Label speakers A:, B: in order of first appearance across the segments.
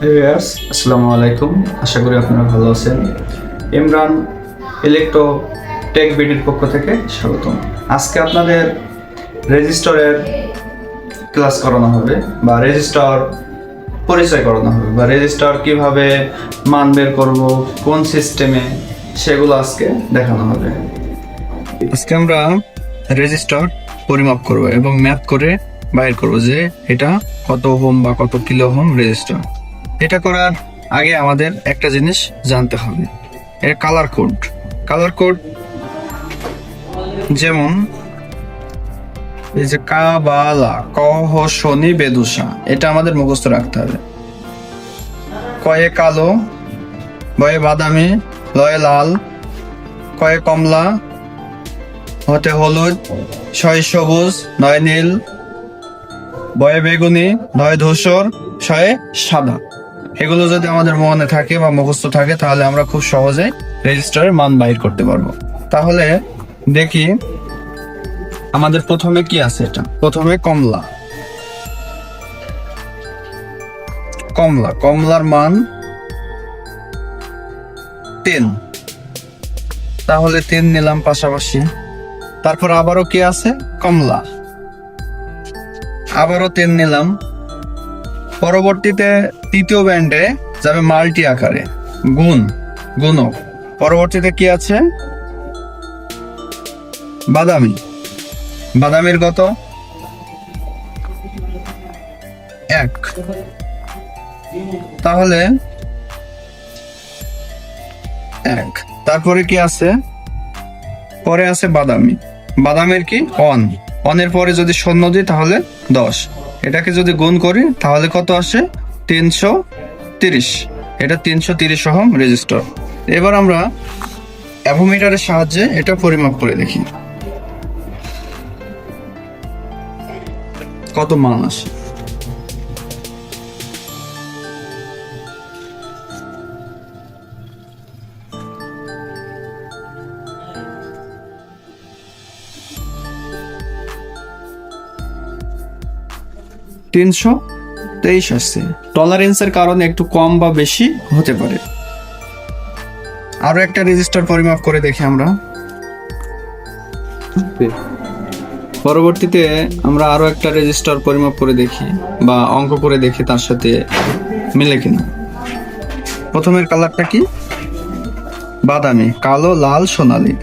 A: আসসালামু আলাইকুম। আশা করি আপনারা ভালো আছেন। ইমরান ইলেকট্রো টেক বিডির পক্ষ থেকে স্বাগতম। আজকে আপনাদের রেজিস্টরের ক্লাস করানো হবে বা রেজিস্টার পরিচয় করানো হবে বা রেজিস্টার কীভাবে মান বের করব, কোন সিস্টেমে সেগুলো আজকে দেখানো হবে। আজকে আমরা রেজিস্টার পরিমাপ করব এবং ম্যাপ করে বাইর করব যে এটা কত হোম বা কত কিলো হোম রেজিস্টার এটা করার আগে আমাদের একটা জিনিস জানতে হবে। এর কালার কোড কালার কোড যেমন এই যে কাবালা বা, লা, ক, হ শনি বেদুষা এটা আমাদের মুখস্থ রাখতে হবে। কয়ে কালো, বয়ে বাদামি, লয়ে লাল, কয়ে কমলা, হতে হলুদ ছয় সবুজ, নয় নীল, বয়ে বেগুনি, নয় ধূসর ছয়ে সাদা। এগুলো যদি আমাদের মনে থাকে বা মুখস্থ থাকে, তাহলে আমরা খুব সহজে রেজিস্টারের মান বাইর করতে পারব। তাহলে দেখি আমাদের প্রথমে কি আছে এটা? প্রথমে কমলা। কমলা। কমলার মান তিন তাহলে তিন নিলাম পাশাপাশি। তারপর আবারও কি আছে? কমলা। আবারও তিন নিলাম। পরবর্তীতে তৃতীয় ব্যান্ডে যাবে মাল্টি আকারে। গুণ, গুণক। পরবর্তীতে কি আছে? বাদামি। বাদামির কত? এক। তাহলে এক। তারপরে কি আছে? পরে আছে বাদামি। বাদামের কি? অন। অনের পরে যদি শূন্য দিই তাহলে দশ। এটাকে যদি গুণ করি, তাহলে কত আসে? তিনশো তিরিশ। এটা তিনশো তিরিশ ওহম রেজিস্টার। এবার আমরা অ্যাভোমিটারের সাহায্যে এটা পরিমাপ করে দেখি। কত মান আসে? তিনশো তেইশ আসছে। টলারেন্সের কারণে একটু কম বা বেশি হতে পারে। আরও একটা রেজিস্টার পরিমাপ করে দেখি আমরা। পরবর্তীতে আমরা আরও একটা রেজিস্টার পরিমাপ করে দেখি বা অঙ্ক করে দেখি তার সাথে মিলে কিনা। প্রথমের কালারটা কি? বাদামি কালো লাল সোনালী।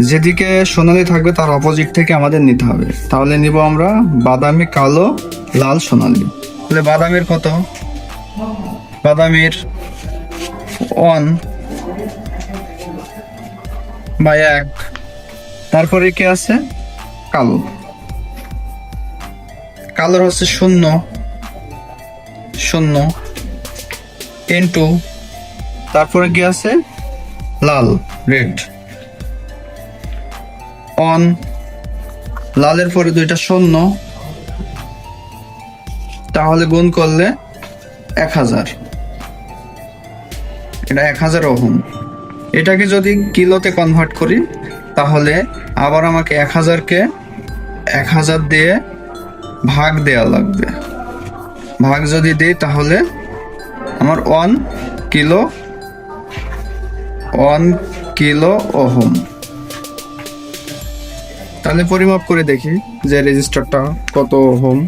A: যেদিকে সোনালি থাকবে তার অপোজিট থেকে আমাদের নিতে হবে। তাহলে নিব আমরা বাদামি কালো লাল সোনালি। তাহলে বাদামের কত? বাদামের ওয়ান বা এক। তারপরে কি আছে? কালো। কালোর হচ্ছে শূন্য। শূন্য। ইন্টু। তারপরে কি আছে? লাল, রেড। অন লালের পরে দুইটা শূন্য। তাহলে গুণ করলে এক হাজার। এটা এক হাজার ওহম। এটাকে যদি কিলোতে কনভার্ট করি, তাহলে আবার আমাকে এক হাজারকে এক হাজার দিয়ে ভাগ দেওয়া লাগবে। ভাগ যদি দিই, তাহলে আমার one kilo one kilo ohm. তাহলে পরিমাপ করে দেখি যে রেজিস্টারটা কত হোম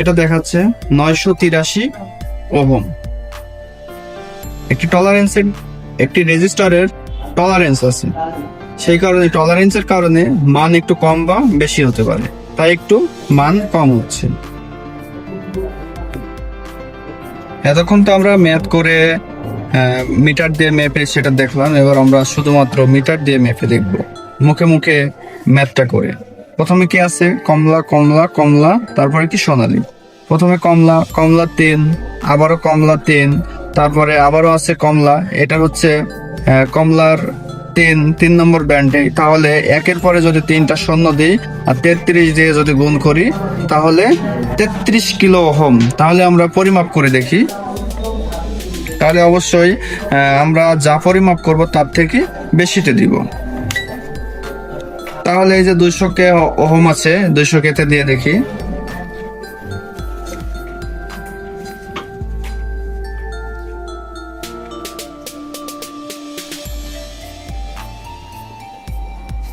A: এটা দেখাচ্ছে নয়শো তিরাশি ওহম। একটি টলারেন্সের একটি রেজিস্টারের টলারেন্স আছে। সেই কারণে টলারেন্সের কারণে মান একটু কম বা বেশি হতে পারে। তাই একটু মান কম হচ্ছে। এতক্ষণ তো আমরা ম্যাথ করে মিটার দিয়ে মেপে সেটা দেখলাম। এবার আমরা শুধুমাত্র মিটার দিয়ে মেপে দেখব। মুখে মুখে ম্যাথটা করে। প্রথমে কি আছে? কমলা কমলা কমলা, তারপরে কি সোনালি? প্রথমে কমলা কমলা তিন আবারও কমলা তেন তারপরে আবারও আছে কমলা। এটা হচ্ছে কমলার তিন তিন নম্বর ব্যান্ডে তাহলে একের পরে যদি তিনটা শূন্য দিই আর তেত্রিশ দিয়ে যদি গুণ করি, তাহলে তেত্রিশ কিলো ওহম। তাহলে আমরা পরিমাপ করে দেখি। তাহলে অবশ্যই আমরা যা পরিমাপ করব তার থেকে বেশিতে দিব। তাহলে এই যে দুইশো কে ওহম আছে, দুইশো কেতে দিয়ে দেখি।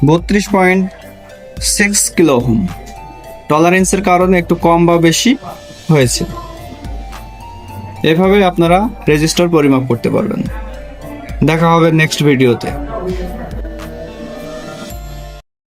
A: বত্রিশ পয়েন্ট সিক্স কিলো ওহম। টলারেন্সের কারণে একটু কম বা বেশি হয়েছে। এভাবে আপনারা রেজিস্টার পরিমাপ করতে পারবেন। দেখা হবে নেক্সট ভিডিওতে।